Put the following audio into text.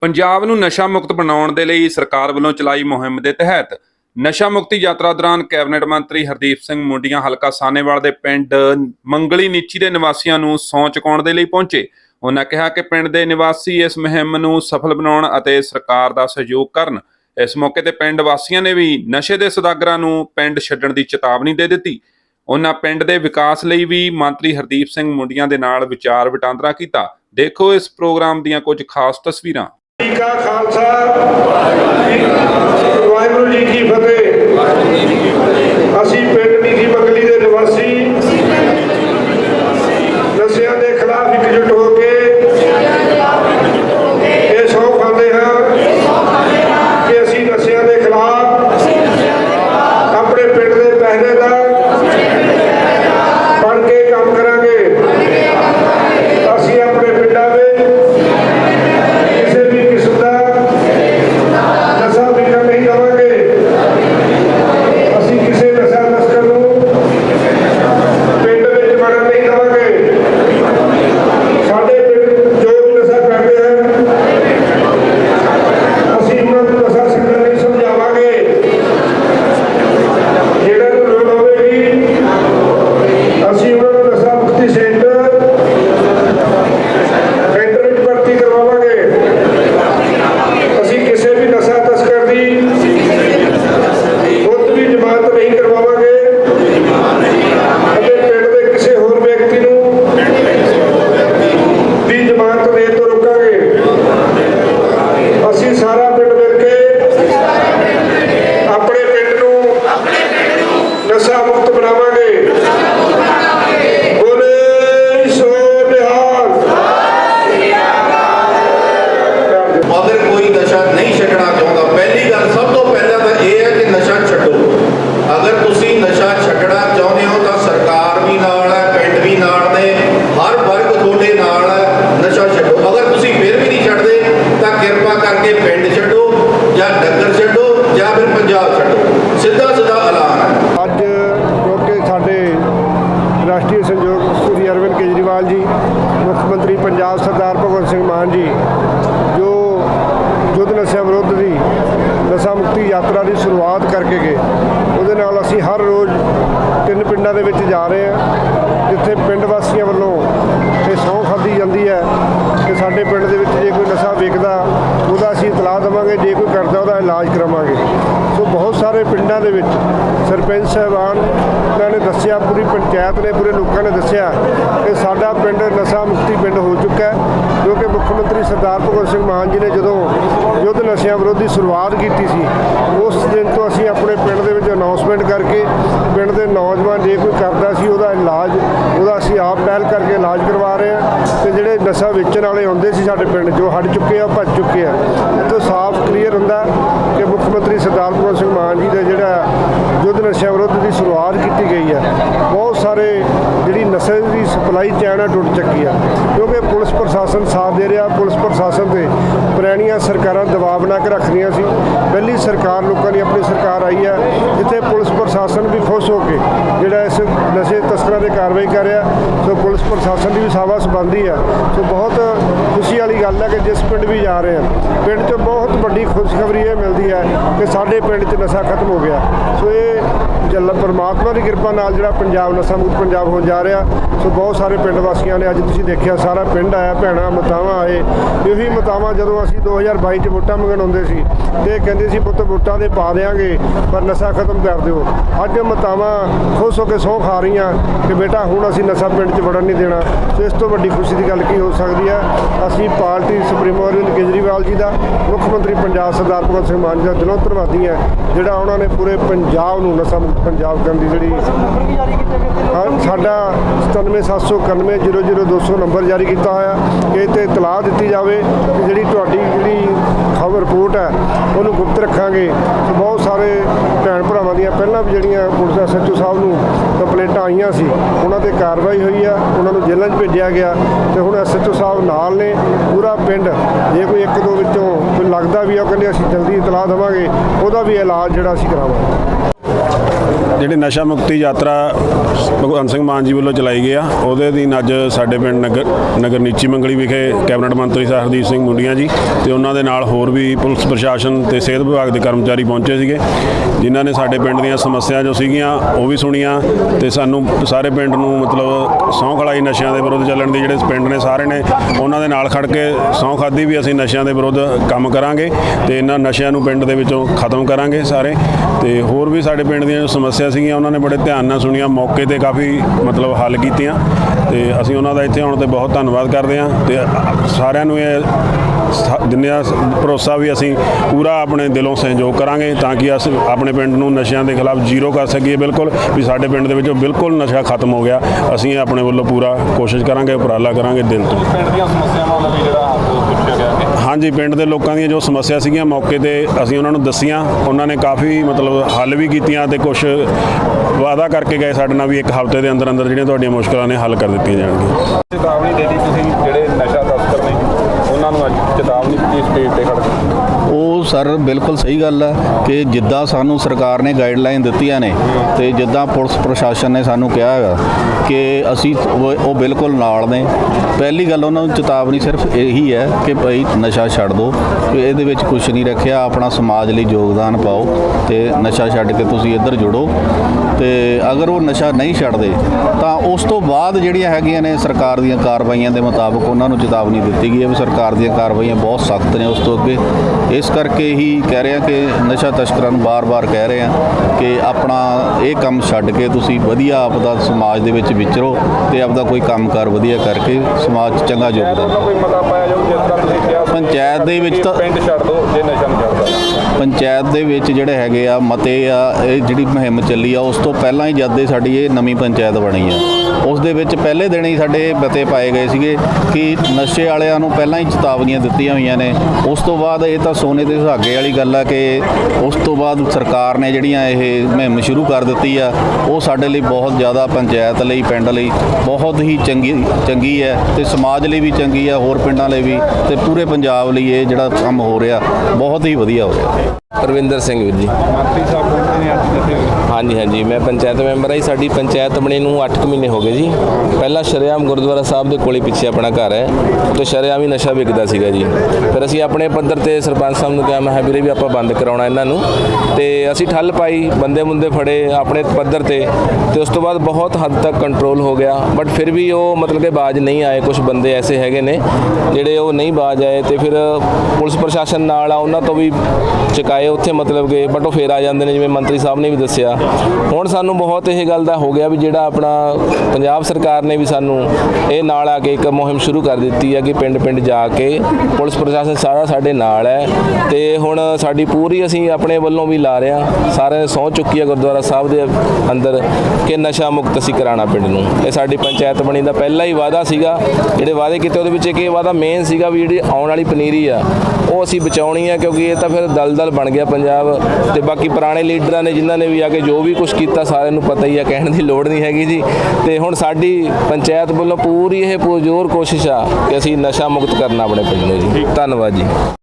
ਪੰਜਾਬ ਨੂੰ ਨਸ਼ਾ ਮੁਕਤ ਬਣਾਉਣ ਦੇ ਲਈ ਸਰਕਾਰ ਵੱਲੋਂ ਚਲਾਈ ਮੁਹਿੰਮ ਦੇ ਤਹਿਤ ਨਸ਼ਾ ਮੁਕਤੀ ਯਾਤਰਾ ਦੌਰਾਨ ਕੈਬਨਿਟ ਮੰਤਰੀ ਹਰਦੀਪ ਸਿੰਘ ਮੁੰਡੀਆਂ ਹਲਕਾ ਸਾਨੇਵਾਲ ਦੇ ਪਿੰਡ ਮੰਗਲੀ ਨੀਚੀ ਦੇ ਨਿਵਾਸੀਆਂ ਨੂੰ ਸਹੁੰ ਚੁਕਾਉਣ ਦੇ ਲਈ ਪਹੁੰਚੇ। ਉਹਨਾਂ ਕਿਹਾ ਕਿ ਪਿੰਡ ਦੇ ਨਿਵਾਸੀ ਇਸ ਮੁਹਿੰਮ ਨੂੰ ਸਫਲ ਬਣਾਉਣ ਅਤੇ ਸਰਕਾਰ ਦਾ ਸਹਿਯੋਗ ਕਰਨ। ਇਸ ਮੌਕੇ ਤੇ ਪਿੰਡ ਵਾਸੀਆਂ ਨੇ ਵੀ ਨਸ਼ੇ ਦੇ ਸੌਦਾਗਰਾਂ ਨੂੰ ਪਿੰਡ ਛੱਡਣ ਦੀ ਚੇਤਾਵਨੀ ਦੇ ਦਿੱਤੀ। ਉਹਨਾਂ ਪਿੰਡ ਦੇ ਵਿਕਾਸ ਲਈ ਵੀ ਮੰਤਰੀ ਹਰਦੀਪ ਸਿੰਘ ਮੁੰਡੀਆਂ ਦੇ ਨਾਲ ਵਿਚਾਰ ਵਟਾਂਦਰਾ ਕੀਤਾ। ਦੇਖੋ ਇਸ ਪ੍ਰੋਗਰਾਮ ਦੀਆਂ ਕੁਝ ਖਾਸ ਤਸਵੀਰਾਂ। ਕਾ ਖਾਲਸਾ ਵਾਹਿਗੁਰੂ ਜੀ ਕੀ ਫਤਿਹ ਅਸੀਂ ਪਿੰਡ ਨੀਕੀ ਮੰਗਲੀ ਦੇ ਨਿਵਾਸੀ ਨਸ਼ਿਆਂ ਦੇ ਖਿਲਾਫ ਇਕਜੁੱਟ ਹੋ ਕੇ ਇਹ ਸਹੁੰ ਖਾਂਦੇ ਹਾਂ ਕਿ ਅਸੀਂ ਨਸ਼ਿਆਂ ਦੇ ਖਿਲਾਫ ਆਪਣੇ ਪਿੰਡ ਦੇ ਪਹਿਰੇਦਾਰ ਬਣ ਕੇ ਕੰਮ ਕਰਾਂਗੇ ਅਸੀਂ ਆਪਣੇ ਪਿੰਡਾਂ ਵਿੱਚ ਕਿਸੇ ਵੀ ਕਿਸਮ ਦਾ ਨਸ਼ਾ ਵਿਕਣ ਨਹੀਂ ਦੇਵਾਂਗੇ ਅਸੀਂ ਕਿਸੇ ਨਸ਼ਾ ਤਸਕਰ ਨੂੰ ਪਿੰਡ ਵਿੱਚ ਵੜਨ ਨਹੀਂ ਦੇਵਾਂਗੇ ਸਾਡੇ ਪਿੰਡ ਜੋ ਵੀ ਨਸ਼ਾ ਕਰਦੇ ਹਨ ਅਸੀਂ ਉਹਨਾਂ ਨੂੰ ਨਸ਼ਾ ਛੱਡਣ ਲਈ ਸਮਝਾਵਾਂਗੇ ਜਿਹੜਾ ਨੂੰ ਲੋੜ ਹੋਵੇਗੀ ਅਸੀਂ ਉਹਨਾਂ ਨੂੰ ਨਸ਼ਾ ਮੁਕਤੀ ਸੈਂਟਰ ਸੈਂਟਰ ਵਿੱਚ ਭਰਤੀ ਕਰਵਾਵਾਂਗੇ ਅਸੀਂ ਕਿਸੇ ਵੀ ਨਸ਼ਾ ਤਸਕਰ ਦੀ ਖੁਦ ਵੀ ਜ਼ਮਾਨਤ ਨਹੀਂ ਕਰਵਾਵਾਂਗੇ ਅਤੇ ਪਿੰਡ ਦੇ ਕਿਸੇ ਹੋਰ ਵਿਅਕਤੀ ਨੂੰ ਵੀ ਜ਼ਮਾਨਤ ਦੇਣ ਤੋਂ ਰੋਕਾਂਗੇ ਅਸੀਂ ਸਾਰਾ ਪਿੰਡ ਮਿਲ ਕੇ ਆਪਣੇ ਪਿੰਡ ਨੂੰ ਨਸ਼ਾ ਮੁਕਤ ਬਣਾਵਾਂਗੇ ਬੋਲੇ ਸੋ ਨਿਹਾਲ ਅਗਰ ਕੋਈ ਨਸ਼ਾ ਨਹੀਂ ਛੱਡਣਾ ਚਾਹੁੰਦਾ ਪਹਿਲੀ ਗੱਲ ਸਭ ਤੋਂ ਪਹਿਲਾਂ ਤਾਂ ਇਹ ਹੈ ਕਿ ਨਸ਼ਾ ਛੱਡੋ ਅਗਰ ਤੁਸੀਂ ਨਸ਼ਾ ਛੱਡਣਾ ਚਾਹੁੰਦੇ ਹੋ ਤਾਂ ਸਰਕਾਰ ਵੀ ਨਾਲ ਹੈ ਪਿੰਡ ਵੀ ਨਾਲ ਨੇ ਹਰ ਵਰਗ ਤੁਹਾਡੇ ਨਾਲ ਹੈ ਨਸ਼ਾ ਛੱਡੋ ਅਗਰ ਤੁਸੀਂ ਫਿਰ ਵੀ ਨਹੀਂ ਛੱਡਦੇ ਤਾਂ ਕਿਰਪਾ ਕਰਕੇ ਪਿੰਡ ਛੱਡੋ ਜਾਂ ਨਗਰ ਛੱਡੋ ਜਾਂ ਫਿਰ ਪੰਜਾਬ ਛੱਡੋ ਸਿੱਧਾ ਸਿੱਧਾ ਐਲਾਨ ਹੈ ਅੱਜ ਕਿਉਂਕਿ ਸਾਡੇ ਰਾਸ਼ਟਰੀ ਸੰਯੋਗ ਸ੍ਰੀ ਅਰਵਿੰਦ ਕੇਜਰੀਵਾਲ ਜੀ, ਮੁੱਖ ਮੰਤਰੀ ਪੰਜਾਬ ਸਰਦਾਰ ਭਗਵੰਤ ਸਿੰਘ ਮਾਨ ਜੀ, ਜੋ ਯੁੱਧ ਨਸ਼ਾ ਵਿਰੁੱਧ ਦੀ ਨਸ਼ਾ ਮੁਕਤੀ ਯਾਤਰਾ ਦੀ ਸ਼ੁਰੂਆਤ ਕਰਕੇ ਗਏ। ਉਹਦੇ ਨਾਲ ਅਸੀਂ ਹਰ ਰੋਜ਼ ਤਿੰਨ ਪਿੰਡਾਂ ਦੇ ਵਿੱਚ ਜਾ ਰਹੇ ਹਾਂ, ਜਿੱਥੇ ਪਿੰਡ ਵਾਸੀਆਂ ਵੱਲੋਂ ਇਹ ਸਹੁੰ ਖਾਧੀ ਜਾਂਦੀ ਹੈ ਕਿ ਸਾਡੇ ਪਿੰਡ ਦੇ ਵਿੱਚ ਜੇ ਕੋਈ ਨਸ਼ਾ ਵੇਚਦਾ ਉਹਦਾ ਅਸੀਂ ਇਤਲਾਹ ਦੇਵਾਂਗੇ, ਜੇ ਕੋਈ ਕਰਦਾ, ਉਹਦਾ ਇਲਾਜ ਕਰਾਵਾਂਗੇ। ਸੋ ਬਹੁਤ ਸਾਰੇ ਪਿੰਡਾਂ ਦੇ ਵਿੱਚ ਸਰਪੰਚ ਸਾਹਿਬਾਨ ਉਹਨਾਂ ਨੇ ਦੱਸਿਆ, ਪੂਰੀ ਪੰਚਾਇਤ ਨੇ, ਪੂਰੇ ਲੋਕਾਂ ਨੇ ਦੱਸਿਆ ਕਿ ਸਾਡਾ ਪਿੰਡ ਨਸ਼ਾ ਮੁਕਤੀ ਪਿੰਡ ਹੋ ਚੁੱਕਾ ਹੈ, ਜੋ ਕਿ ਮੁੱਖ ਮੰਤਰੀ ਸਰਦਾਰ ਭਗਵੰਤ ਸਿੰਘ ਮਾਨ ਜੀ ਨੇ ਜਦੋਂ ਯੁੱਧ ਨਸ਼ਿਆਂ ਵਿਰੁੱਧ ਦੀ ਸ਼ੁਰੂਆਤ ਕੀਤੀ ਸੀ, ਉਸ ਦਿਨ ਤੋਂ ਅਸੀਂ ਆਪਣੇ ਪਿੰਡ ਦੇ ਵਿੱਚ ਅਨਾਉਂਸਮੈਂਟ ਕਰਕੇ ਪਿੰਡ ਦੇ ਨੌਜਵਾਨ ਜੇ ਕੋਈ ਕਰਦਾ ਸੀ, ਉਹਦਾ ਇਲਾਜ, ਉਹਦਾ ਅਸੀਂ ਆਪ ਪਹਿਲ ਕਰਕੇ ਇਲਾਜ ਕਰਵਾ ਰਹੇ ਹਾਂ ਤੇ ਜਿਹੜੇ ਨਸ਼ਾ ਵੇਚਣ ਵਾਲੇ ਹੁੰਦੇ ਸੀ ਸਾਡੇ ਪਿੰਡ, ਜੋ ਹਟ ਚੁੱਕੇ ਆ, ਭੱਜ ਚੁੱਕੇ ਆ ਇਹ ਤੋਂ ਸਾਫ਼ ਕਲੀਅਰ ਹੁੰਦਾ ਕਿ ਮੁੱਖ ਮੰਤਰੀ ਸਰਦਾਰ ਭਗਵੰਤ ਸਿੰਘ ਮਾਨ ਜੀ ਦਾ ਜਿਹੜਾ ਯੁੱਧ ਨਸ਼ਿਆਂ ਵਿਰੁੱਧ ਦੀ ਸ਼ੁਰੂਆਤ ਕੀਤੀ ਗਈ ਹੈ ਬਹੁਤ ਸਾਰੇ ਜਿਹੜੀ ਨਸ਼ੇ ਦੀ ਸਪਲਾਈ ਚੈਨ ਹੈ ਟੁੱਟ ਚੁੱਕੀ ਆ। ਕਿਉਂਕਿ ਪੁਲਿਸ ਪ੍ਰਸ਼ਾਸਨ ਸਾਥ ਦੇ ਰਿਹਾ, ਪੁਲਿਸ ਪ੍ਰਸ਼ਾਸਨ ਤੇ ਪੁਰਾਣੀਆਂ ਸਰਕਾਰਾਂ ਦਬਾਅ ਬਣਾ ਕੇ ਰੱਖਦੀਆਂ ਸੀ। ਪਹਿਲੀ ਸਰਕਾਰ ਲੋਕਾਂ ਦੀ ਆਪਣੀ ਸਰਕਾਰ ਆਈ ਹੈ ਜਿੱਥੇ ਪੁਲਿਸ ਪ੍ਰਸ਼ਾਸਨ ਵੀ ਖੁਸ਼ ਹੋ ਕੇ ਜਿਹੜਾ ਇਸ ਨਸ਼ੇ ਤਸਕਰਾਂ ਤੇ ਕਾਰਵਾਈ ਕਰ ਰਿਹਾ, ਸੋ ਪੁਲਿਸ ਪ੍ਰਸ਼ਾਸਨ ਦੀ ਵੀ ਸਾਵਾਸ ਬਣਦੀ ਆ। ਸੋ ਬਹੁਤ ਖੁਸ਼ੀ ਵਾਲੀ ਗੱਲ ਹੈ ਕਿ ਜਿਸ ਪਿੰਡ ਵੀ ਜਾ ਰਹੇ ਹਾਂ, ਪਿੰਡ 'ਚ ਬਹੁਤ ਵੱਡੀ ਖੁਸ਼ਖਬਰੀ ਇਹ ਮਿਲਦੀ ਹੈ ਕਿ ਸਾਡੇ ਪਿੰਡ 'ਚ ਨਸ਼ਾ ਖਤਮ ਹੋ ਗਿਆ। ਸੋ ਇਹ ਜੱਲ, ਪਰਮਾਤਮਾ ਦੀ ਕਿਰਪਾ ਨਾਲ ਜਿਹੜਾ ਪੰਜਾਬ ਨਸ਼ਾ ਮੁਕਤ ਪੰਜਾਬ ਹੋਣ ਜਾ ਰਿਹਾ, ਸੋ ਬਹੁਤ ਸਾਰੇ ਪਿੰਡ ਵਾਸੀਆਂ ਨੇ ਅੱਜ ਤੁਸੀਂ ਦੇਖਿਆ, ਸਾਰਾ ਪਿੰਡ ਆਇਆ, ਭੈਣਾਂ, ਮਤਾਵਾਂ ਆਏ। ਇਹੀ ਮਤਾਵਾਂ ਜਦੋਂ ਅਸੀਂ 2022 ਚ ਵੋਟਾਂ ਮੰਗਣ ਆਉਂਦੇ ਸੀ, ਤੇ ਕਹਿੰਦੇ ਸੀ, ਪੁੱਤ, ਵੋਟਾਂ ਦੇ ਪਾ ਦੇਾਂਗੇ ਪਰ ਨਸ਼ਾ ਖਤਮ ਕਰ ਦਿਓ। ਅੱਜ ਮਤਾਵਾਂ ਖੁਸ਼ ਹੋ ਕੇ ਸਹੁੰ ਖਾ ਰਹੀਆਂ ਕਿ ਬੇਟਾ, ਹੁਣ ਅਸੀਂ ਨਸ਼ਾ ਪਿੰਡ 'ਚ ਵੜਨ ਨਹੀਂ ਦੇਣਾ। ਸੋ ਇਸ ਤੋਂ ਵੱਡੀ ਖੁਸ਼ੀ ਦੀ ਗੱਲ ਕੀ ਹੋ ਸਕਦੀ ਹੈ? ਅਸੀਂ ਪਾਰਟੀ ਸੁਪਰੀਮੋ ਅਰਵਿੰਦ ਕੇਜਰੀਵਾਲ ਜੀ ਦਾ, ਮੁੱਖ ਮੰਤਰੀ ਪੰਜਾਬ ਸਰਦਾਰ ਭਗਵੰਤ ਸਿੰਘ ਮਾਨ ਜੀ ਦਾ ਦਿਲੋਂ ਧੰਨਵਾਦੀ ਹੈ, ਜਿਹੜਾ ਉਹਨਾਂ ਨੇ ਪੂਰੇ ਪੰਜਾਬ ਨੂੰ ਨਸ਼ਾ ਮੁਕਤ ਪੰਜਾਬ ਕਰਨ ਦੀ ਜਿਹੜੀ ਹਾਂ, ਸਾਡਾ 9779100200 ਨੰਬਰ ਜਾਰੀ ਕੀਤਾ ਹੋਇਆ, ਕਿ ਇਹ ਤੇ ਇਤਲਾਹ ਦਿੱਤੀ ਜਾਵੇ ਕਿ ਜਿਹੜੀ ਤੁਹਾਡੀ ਜਿਹੜੀ ਖਬਰ ਰਿਪੋਰਟ ਹੈ, ਉਹਨੂੰ ਗੁਪਤ ਰੱਖਾਂਗੇ। ਭਰਾਵਾਂ ਦੀਆਂ ਪਹਿਲਾਂ ਵੀ ਜਿਹੜੀਆਂ ਪੁਲਿਸ ਐਸਐਚਓ ਸਾਹਿਬ ਨੂੰ ਕੰਪਲੇਂਟਾਂ ਆਈਆਂ ਸੀ, ਉਹਨਾਂ ਤੇ ਕਾਰਵਾਈ ਹੋਈ ਆ, ਉਹਨਾਂ ਨੂੰ ਜੇਲ੍ਹਾਂ 'ਚ ਭੇਜਿਆ ਗਿਆ ਤੇ ਹੁਣ ਐਸਐਚਓ ਸਾਹਿਬ ਨਾਲ ਨੇ, ਪੂਰਾ ਪਿੰਡ, ਜੇ ਕੋਈ ਇੱਕ ਦੋ ਵਿੱਚੋਂ ਕੋਈ ਲੱਗਦਾ ਵੀ ਆ ਕਹਿੰਦੇ ਅਸੀਂ ਜਲਦੀ ਇਤਲਾਹ ਦੇਵਾਂਗੇ, ਉਹਦਾ ਵੀ ਇਲਾਜ ਜਿਹੜਾ ਅਸੀਂ ਕਰਾਵਾਂਗੇ। ਜਿਹੜੀ ਨਸ਼ਾ ਮੁਕਤੀ ਯਾਤਰਾ ਭਗਵੰਤ ਸਿੰਘ ਮਾਨ ਜੀ ਵੱਲੋਂ ਚਲਾਈ ਗਈ ਆ, ਉਹਦੇ ਅਧੀਨ ਅੱਜ ਸਾਡੇ ਪਿੰਡ ਨਗਰ ਨਗਰ ਨੀਚੀ ਮੰਗਲੀ ਵਿਖੇ ਕੈਬਨਿਟ ਮੰਤਰੀ ਸਾਹਿਬ ਹਰਦੀਪ ਸਿੰਘ ਮੁੰਡੀਆਂ ਜੀ ਤੇ ਉਹਨਾਂ ਦੇ ਨਾਲ ਹੋਰ ਵੀ ਪੁਲਿਸ ਪ੍ਰਸ਼ਾਸਨ ਤੇ ਸਿਹਤ ਵਿਭਾਗ ਦੇ ਕਰਮਚਾਰੀ ਪਹੁੰਚੇ ਸੀਗੇ। ਜਿਨ੍ਹਾਂ ਨੇ ਸਾਡੇ ਪਿੰਡ ਦੀਆਂ ਸਮੱਸਿਆ ਜੋ ਸੀਗੀਆਂ, ਉਹ ਵੀ ਸੁਣੀਆਂ ਤੇ ਸਾਨੂੰ ਸਾਰੇ ਪਿੰਡ ਨੂੰ ਮਤਲਬ ਸਹੁੰ ਖੜਾਈ ਨਸ਼ਿਆਂ ਦੇ ਵਿਰੁੱਧ ਚੱਲਣ ਦੀ ਜਿਹੜੇ ਪਿੰਡ ਨੇ ਸਾਰੇ ਨੇ, ਉਹਨਾਂ ਦੇ ਨਾਲ ਖੜ ਕੇ ਸਹੁੰ ਖਾਦੀ ਵੀ ਅਸੀਂ ਨਸ਼ਿਆਂ ਦੇ ਵਿਰੁੱਧ ਕੰਮ ਕਰਾਂਗੇ ਤੇ ਇਹਨਾਂ ਨਸ਼ਿਆਂ ਨੂੰ ਪਿੰਡ ਦੇ ਵਿੱਚੋਂ ਖਤਮ ਕਰਾਂਗੇ ਸਾਰੇ ਤੇ ਹੋਰ ਵੀ ਸਾਡੇ ਪਿੰਡ ਦੀਆਂ ਜੋ ਸਮੱਸਿਆ ਸੀਗੀਆਂ ਉਹਨਾਂ ਨੇ ਬੜੇ ਧਿਆਨ ਨਾਲ ਸੁਣੀਆਂ, ਮੌਕੇ ਤੇ ਕਾਫੀ ਮਤਲਬ ਹੱਲ ਕੀਤੀਆਂ ਤੇ ਅਸੀਂ ਉਹਨਾਂ ਦਾ ਇੱਥੇ ਆਉਣ ਤੇ ਬਹੁਤ ਧੰਨਵਾਦ ਕਰਦੇ ਹਾਂ ਤੇ ਸਾਰਿਆਂ ਨੂੰ ਇਹ ਸ- ਦਿੰਦੇ ਭਰੋਸਾ ਵੀ ਅਸੀਂ ਪੂਰਾ ਆਪਣੇ ਦਿਲੋਂ ਸਹਿਯੋਗ ਕਰਾਂਗੇ ਤਾਂ ਕਿ ਅਸੀਂ, ਆਪਣੇ ਪਿੰਡ ਨੂੰ ਨਸ਼ਿਆਂ ਦੇ ਖਿਲਾਫ ਜ਼ੀਰੋ ਕਰ ਸਕੀਏ ਬਿਲਕੁਲ, ਵੀ ਸਾਡੇ ਪਿੰਡ ਦੇ ਵਿੱਚੋਂ ਬਿਲਕੁਲ ਨਸ਼ਾ ਖਤਮ ਹੋ ਗਿਆ। ਅਸੀਂ ਆਪਣੇ ਵੱਲੋਂ ਪੂਰਾ ਕੋਸ਼ਿਸ਼ ਕਰਾਂਗੇ, ਉਪਰਾਲਾ ਕਰਾਂਗੇ ਦਿਲ ਤੋਂ। ਪਿੰਡ ਦੀਆਂ ਸਮੱਸਿਆਵਾਂ ਦਾ ਵੀ ਜਿਹੜਾ ਹਾਂਜੀ ਪਿੰਡ ਦੇ ਲੋਕਾਂ ਦੀਆਂ ਜੋ ਸਮੱਸਿਆ ਸੀਗੀਆਂ ਮੌਕੇ ਤੇ ਅਸੀਂ ਉਹਨਾਂ ਨੂੰ ਦੱਸੀਆਂ। ਉਹਨਾਂ ਨੇ ਕਾਫੀ ਮਤਲਬ ਹੱਲ ਵੀ ਕੀਤੀਆਂ ਤੇ ਕੁਝ ਵਾਅਦਾ ਕਰਕੇ ਗਏ ਸਾਡੇ ਨਾਲ ਵੀ ਇੱਕ ਹਫ਼ਤੇ ਦੇ ਅੰਦਰ ਅੰਦਰ ਜਿਹੜੀਆਂ ਤੁਹਾਡੀਆਂ ਮੁਸ਼ਕਲਾਂ ਨੇ ਹੱਲ ਕਰ ਦਿੱਤੀਆਂ ਜਾਣਗੀਆਂ। ਚੇਤਾਵਨੀ ਦੇ ਦਿੱਤੀ ਤੁਸੀਂ ਜਿਹੜੇ ਨਸ਼ਾ ਤਸਕਰ ਨੇ ਉਹਨਾਂ ਨੂੰ ਅੱਜ ਚੇਤਾਵਨੀ ਦਿੱਤੀ ਸਟੇਜ ਤੇ ਖੜ ਕੇ ਉਹ ਸਰ, ਬਿਲਕੁਲ ਸਹੀ ਗੱਲ ਹੈ ਕਿ ਜਿੱਦਾਂ ਸਾਨੂੰ ਸਰਕਾਰ ਨੇ ਗਾਈਡਲਾਈਨ ਦਿੱਤੀਆਂ ਨੇ ਤੇ ਜਿੱਦਾਂ ਪੁਲਿਸ ਪ੍ਰਸ਼ਾਸਨ ਨੇ ਸਾਨੂੰ ਕਿਹਾ ਹੈਗਾ ਕਿ ਅਸੀਂ ਉਹ ਉਹ ਬਿਲਕੁਲ ਨਾਲ ਨੇ। ਪਹਿਲੀ ਗੱਲ ਉਹਨਾਂ ਨੂੰ ਚੇਤਾਵਨੀ ਸਿਰਫ ਇਹੀ ਹੈ ਕਿ ਭਾਈ ਨਸ਼ਾ ਛੱਡ ਦਿਓ, ਕਿ ਇਹਦੇ ਵਿੱਚ ਕੁਝ ਨਹੀਂ ਰੱਖਿਆ, ਆਪਣਾ ਸਮਾਜ ਲਈ ਯੋਗਦਾਨ ਪਾਓ ਤੇ ਨਸ਼ਾ ਛੱਡ ਕੇ ਤੁਸੀਂ ਇੱਧਰ ਜੁੜੋ। ਤੇ ਅਗਰ ਉਹ ਨਸ਼ਾ ਨਹੀਂ ਛੱਡਦੇ, ਤਾਂ ਉਸ ਤੋਂ ਬਾਅਦ ਜਿਹੜੀਆਂ ਹੈਗੀਆਂ ਨੇ ਸਰਕਾਰ ਦੀਆਂ ਕਾਰਵਾਈਆਂ ਦੇ ਮੁਤਾਬਕ ਉਹਨਾਂ ਨੂੰ ਚੇਤਾਵਨੀ ਦਿੱਤੀ ਗਈ ਹੈ ਵੀ ਸਰਕਾਰ ਦੀਆਂ ਕਾਰਵਾਈਆਂ ਬਹੁਤ ਸਖਤ ਨੇ ਉਸ ਤੋਂ ਅੱਗੇ। ਇਸ ਕਰਕੇ ਹੀ ਕਹਿ ਰਹੇ ਕਿ ਨਸ਼ਾ ਤਸਕਰਾਂ ਨੂੰ ਬਾਰ-ਬਾਰ ਕਹਿ ਰਹੇ ਕਿ ਆਪਣਾ ਇਹ ਕੰਮ ਛੱਡ ਕੇ ਤੁਸੀਂ ਵਧੀਆ ਆਪਦਾ ਸਮਾਜ ਦੇ ਵਿੱਚ ਵਿਚਰੋ ਤੇ ਆਪਦਾ ਕੋਈ ਕੰਮਕਾਰ ਵਧੀਆ ਕਰਕੇ ਸਮਾਜ 'ਚ ਚੰਗਾ ਯੋਗਦਾਨ ਕੋਈ ਮਤਾ ਪਾਇਆ ਜਾਊ ਜਿਸ ਤਰ੍ਹਾਂ ਤੁਸੀਂ ਕਿਹਾ ਸੀ ਪੰਚਾਇਤ ਦੇ ਵਿੱਚ ਕਿ ਤਾਂ- ਪਿੰਡ ਛੱਡ ਦਿਓ ਜੇ ਨਸ਼ਾ ਨਹੀਂ ਛੱਡਦਾ ਪੰਚਾਇਤ ਦੇ ਵਿੱਚ ਜਿਹੜੇ ਹੈਗੇ ਆ ਮਤੇ ਆ ਇਹ ਜਿਹੜੀ ਮੁਹਿੰਮ ਚੱਲੀ ਆ ਉਸ ਤੋਂ ਪਹਿਲਾਂ ਹੀ ਜਦ ਦੇ ਸਾਡੀ ਇਹ ਨਵੀਂ ਪੰਚਾਇਤ ਬਣੀ ਆ। ਉਸ ਦੇ ਵਿੱਚ ਪਹਿਲੇ ਦਿਨ ਹੀ ਸਾਡੇ ਮਤੇ ਪਾਏ ਗਏ ਸੀਗੇ ਕਿ ਨਸ਼ੇ ਵਾਲਿਆਂ ਨੂੰ ਪਹਿਲਾਂ ਹੀ ਚੇਤਾਵਨੀਆਂ ਦਿੱਤੀਆਂ ਹੋਈਆਂ ਨੇ। ਉਸ ਤੋਂ ਬਾਅਦ ਇਹ ਤਾਂ ਸੋਨੇ ਦੇ ਸੁਹਾਗੇ ਵਾਲੀ ਗੱਲ ਆ ਕਿ ਉਸ ਤੋਂ ਬਾਅਦ ਸਰਕਾਰ ਨੇ ਜਿਹੜੀਆਂ ਇਹ ਮੁਹਿੰਮ ਸ਼ੁਰੂ ਕਰ ਦਿੱਤੀ ਆ ਉਹ ਸਾਡੇ ਲਈ ਬਹੁਤ ਜ਼ਿਆਦਾ ਪੰਚਾਇਤ ਲਈ ਪਿੰਡ ਲਈ ਬਹੁਤ ਹੀ ਚੰਗੀ ਚੰਗੀ ਹੈ ਤੇ ਸਮਾਜ ਲਈ ਵੀ ਚੰਗੀ ਆ ਹੋਰ ਪਿੰਡਾਂ ਲਈ ਵੀ ਤੇ ਪੂਰੇ ਪੰਜਾਬ ਲਈ ਇਹ ਜਿਹੜਾ ਕੰਮ ਹੋ ਰਿਹਾ ਬਹੁਤ ਹੀ ਵਧੀਆ ਹੋ ਰਿਹਾ। ਪਰਵਿੰਦਰ ਸਿੰਘ ਵੀਰ ਜੀ। ਮੰਤਰੀ ਸਾਹਿਬ ਹਾਂਜੀ ਹਾਂਜੀ। ਮੈਂ ਪੰਚਾਇਤ ਮੈਂਬਰ ਆਈ ਸਾਡੀ ਪੰਚਾਇਤ ਬਣੀ ਨੂੰ 8 ਕੁ ਮਹੀਨੇ ਹੋ ਗਏ ਜੀ। ਪਹਿਲਾਂ ਸ਼ਰੇਆਮ ਗੁਰਦੁਆਰਾ ਸਾਹਿਬ ਦੇ ਕੋਲੇ ਪਿੱਛੇ ਆਪਣਾ ਘਰ ਹੈ ਉੱਥੇ ਸ਼ਰੇਆਮ ਹੀ ਨਸ਼ਾ ਵਿਕਦਾ ਸੀਗਾ ਜੀ। ਫਿਰ ਅਸੀਂ ਆਪਣੇ ਪੱਧਰ ਤੇ ਸਰਪੰਚ ਸਾਹਿਬ ਨੂੰ ਕਿਹਾ, ਮੈਂ ਕਿਹਾ, ਵੀਰੇ ਵੀ ਆਪਾਂ ਬੰਦ ਕਰਾਉਣਾ ਇਹਨਾਂ ਨੂੰ। ਤੇ ਅਸੀਂ ਠੱਲ ਪਾਈ, ਬੰਦੇ ਮੁੰਦੇ ਫੜੇ ਆਪਣੇ ਪੱਧਰ ਤੇ। ਤੇ ਉਸ ਤੋਂ ਬਾਅਦ ਬਹੁਤ ਹੱਦ ਤੱਕ ਕੰਟਰੋਲ ਹੋ ਗਿਆ। ਬਟ ਫਿਰ ਵੀ ਉਹ ਮਤਲਬ ਕਿ ਬਾਜ ਨਹੀਂ ਆਏ। ਕੁਝ ਬੰਦੇ ਐਸੇ ਹੈਗੇ ਨੇ, ਜਿਹੜੇ ਉਹ ਨਹੀਂ ਬਾਜ ਆਏ। ਤੇ ਫਿਰ ਪੁਲਿਸ ਪ੍ਰਸ਼ਾਸਨ ਨਾਲ ਆ, ਉਹਨਾਂ ਤੋਂ ਵੀ ਚੁਕਾਏ ਉੱਥੇ ਮਤਲਬ ਕਿ ਬਟ ਉਹ ਫੇਰ ਆ ਜਾਂਦੇ ਨੇ। ਜਿਵੇਂ ਮੰਤਰੀ ਸਾਹਿਬ ਨੇ ਵੀ ਦੱਸਿਆ। ਹੁਣ ਸਾਨੂੰ ਬਹੁਤ ਇਹ ਗੱਲ ਦਾ ਹੋ ਗਿਆ ਵੀ ਜਿਹੜਾ ਆਪਣਾ ਪੰਜਾਬ ਸਰਕਾਰ ਨੇ ਵੀ ਸਾਨੂੰ ਇਹ ਨਾਲ ਆ ਕੇ ਇੱਕ ਮੁਹਿੰਮ ਸ਼ੁਰੂ ਕਰ ਦਿੱਤੀ ਹੈ ਕਿ ਪਿੰਡ ਪਿੰਡ ਜਾ ਕੇ ਪੁਲਿਸ ਪ੍ਰਸ਼ਾਸਨ ਸਾਰਾ ਸਾਡੇ ਨਾਲ ਹੈ ਤੇ ਹੁਣ ਸਾਡੀ ਪੂਰੀ ਅਸੀਂ ਆਪਣੇ ਵੱਲੋਂ ਵੀ ਲਾ ਰਹੇ ਹਾਂ। ਸਾਰਿਆਂ ਨੇ ਸਹੁੰ ਚੁੱਕੀ ਹੈ ਗੁਰਦੁਆਰਾ ਸਾਹਿਬ ਦੇ ਅੰਦਰ ਕਿ ਨਸ਼ਾ ਮੁਕਤ ਅਸੀਂ ਕਰਾਣਾ ਪਿੰਡ ਨੂੰ। ਇਹ ਸਾਡੀ ਪੰਚਾਇਤ ਬਣੀ ਦਾ ਪਹਿਲਾ ਹੀ ਵਾਅਦਾ ਸੀਗਾ। ਜਿਹੜੇ ਵਾਅਦੇ ਕੀਤੇ ਉਹਦੇ ਵਿੱਚ ਇੱਕ ਇਹ ਵਾਅਦਾ ਮੇਨ ਸੀਗਾ ਵੀ ਜਿਹੜੀ ਆਉਣ ਵਾਲੀ ਪਨੀਰੀ ਆ ਉਹ ਅਸੀਂ ਬਚਾਉਣੀ ਆ ਕਿਉਂਕਿ ਇਹ ਤਾਂ ਫਿਰ ਦਲਦਲ ਬਣ ਗਿਆ ਪੰਜਾਬ ਤੇ ਬਾਕੀ ਪੁਰਾਣੇ ਲੀਡਰਾਂ ਨੇ ਜਿਨ੍ਹਾਂ ਨੇ ਵੀ ਆ ਕੇ ਜੋ ਵੀ ਕੁਝ ਕੀਤਾ ਸਾਰਿਆਂ ਨੂੰ ਪਤਾ ਹੀ ਆ, ਕਹਿਣ ਦੀ ਲੋੜ ਨਹੀਂ ਹੈਗੀ ਜੀ। ਤੇ ਹੁਣ ਸਾਡੀ ਪੰਚਾਇਤ ਵੱਲੋਂ ਪੂਰੀ ਇਹ ਪੁਰਜ਼ੋਰ ਕੋਸ਼ਿਸ਼ ਆ ਕਿ ਅਸੀਂ ਨਸ਼ਾ ਮੁਕਤ ਕਰਨਾ ਆਪਣੇ ਪਿੰਡ ਨੂੰ ਜੀ। ਧੰਨਵਾਦ ਜੀ।